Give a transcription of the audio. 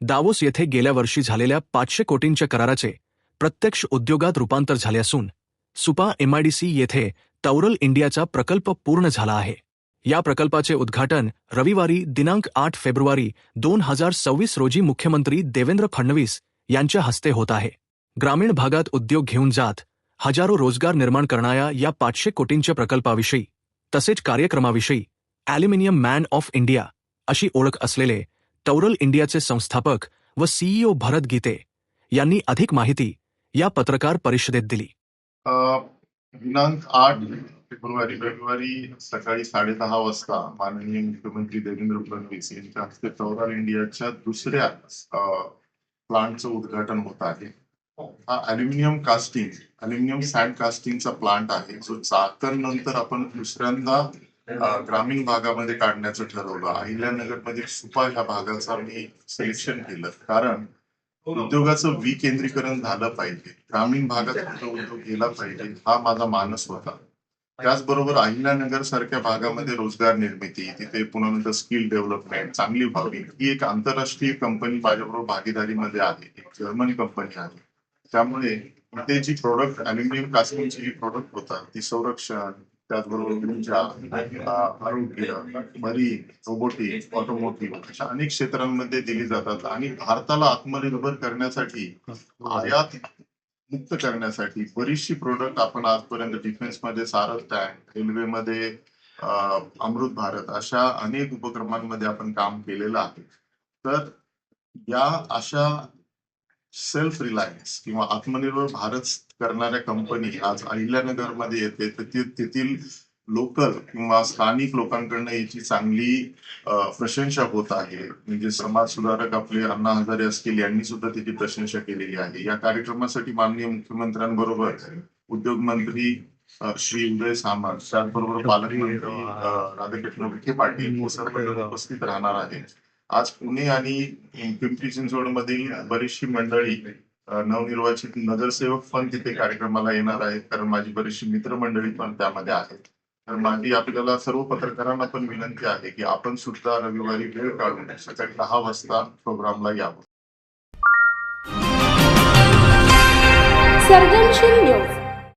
Davos येथे गेल्या वर्षी झालेल्या पाचशे कोटींच्या कराराचे प्रत्यक्ष उद्योगात रूपांतर झाले असून सुपा एमआयडीसी येथे तौरल इंडियाचा प्रकल्प पूर्ण झाला आहे. या प्रकल्पाचे उद्घाटन रविवारी दिनांक आठ फेब्रुवारी दोन हजार सव्वीस रोजी मुख्यमंत्री देवेंद्र फडणवीस यांच्या हस्ते होत आहे. ग्रामीण भागात उद्योग घेऊन जात हजारो रोजगार निर्माण करणाऱ्या या पाचशे कोटींच्या प्रकल्पाविषयी तसेच कार्यक्रमाविषयी ॲल्युमिनियम मॅन ऑफ इंडिया अशी ओळख असलेले टौरल इंडियाचे संस्थापक व सीईओ भरत गीते यांनी अधिक माहिती या पत्रकार परिषदेत दिली. दिनांक आठ फेब्रुवारी फेब्रुवारी सकाळी साडेदहा वाजता माननीय मुख्यमंत्री देवेंद्र फडणवीस यांच्या हस्ते टौरल इंडियाच्या दुसऱ्या प्लांटचं उद्घाटन होत आहे. हा अल्युमिनियम कास्टिंग अल्युमिनियम सँड कास्टिंगचा प्लांट आहे जो चाकण नंतर आपण दुसऱ्यांदा ग्रामीण भागामध्ये काढण्याचं ठरवलं. अहिल्यानगरमध्ये सुपा ह्या भागाचा मी सिलेक्शन केलं. कारण उद्योगाचं विकेंद्रीकरण झालं पाहिजे. ग्रामीण भागात कुठं उद्योग गेला पाहिजे हा माझा मानस होता. त्याचबरोबर अहिल्यानगर सारख्या भागामध्ये रोजगार निर्मिती तिथे पुन्हा नंतर स्किल डेव्हलपमेंट चांगली व्हावी ही एक आंतरराष्ट्रीय कंपनी माझ्याबरोबर भागीदारीमध्ये आहे. एक जर्मन कंपनी आहे. त्यामुळे इथे जी प्रोडक्ट अल्युमिनियम कास्टिंगची जी प्रोडक्ट होतात ती संरक्षण त्याचबरोबर ऊर्जा आरोग्य रोबोटिक रोबोटिक्स ऑटोमोटिव्ह अशा अनेक क्षेत्रांमध्ये दिली जातात आणि भारताला आत्मनिर्भर करण्यासाठी आयात मुक्त करण्यासाठी बरीचशी प्रोडक्ट आपण आजपर्यंत डिफेन्समध्ये सारस टँक रेल्वेमध्ये अमृत भारत अशा अनेक उपक्रमांमध्ये आपण काम केलेलं आहे. तर या अशा सेल्फ रिलायन्स किंवा आत्मनिर्भर भारत करणाऱ्या कंपनी आज अहिल्यानगरमध्ये येते तर ती- तेथील लोकल किंवा स्थानिक लोकांकडनं याची चांगली प्रशंसा होत आहे. म्हणजे समाज सुधारक आपले अण्णा हजारे असतील यांनी सुद्धा त्याची प्रशंसा केलेली आहे. या कार्यक्रमासाठी माननीय मुख्यमंत्र्यांबरोबर उद्योग मंत्री श्री उदय सामंत त्याचबरोबर पालकमंत्री राधाकृष्ण विखे पाटील सर्व उपस्थित राहणार आहेत. आज पुणे आणि पिंपरी चिंचवड मधील बरीचशी मंडळी नवनिर्वाचित नगरसेवक पण तिथे कार्यक्रमाला येणार आहेत. कारण माझी बरीचशी मित्रमंडळी पण त्यामध्ये आहेत. तर माझी आपल्याला सर्व पत्रकारांना पण विनंती आहे की आपण सुद्धा रविवारी वेळ काढून सकाळी दहा वाजता प्रोग्रामला यावं. सर्जनशील न्यूज.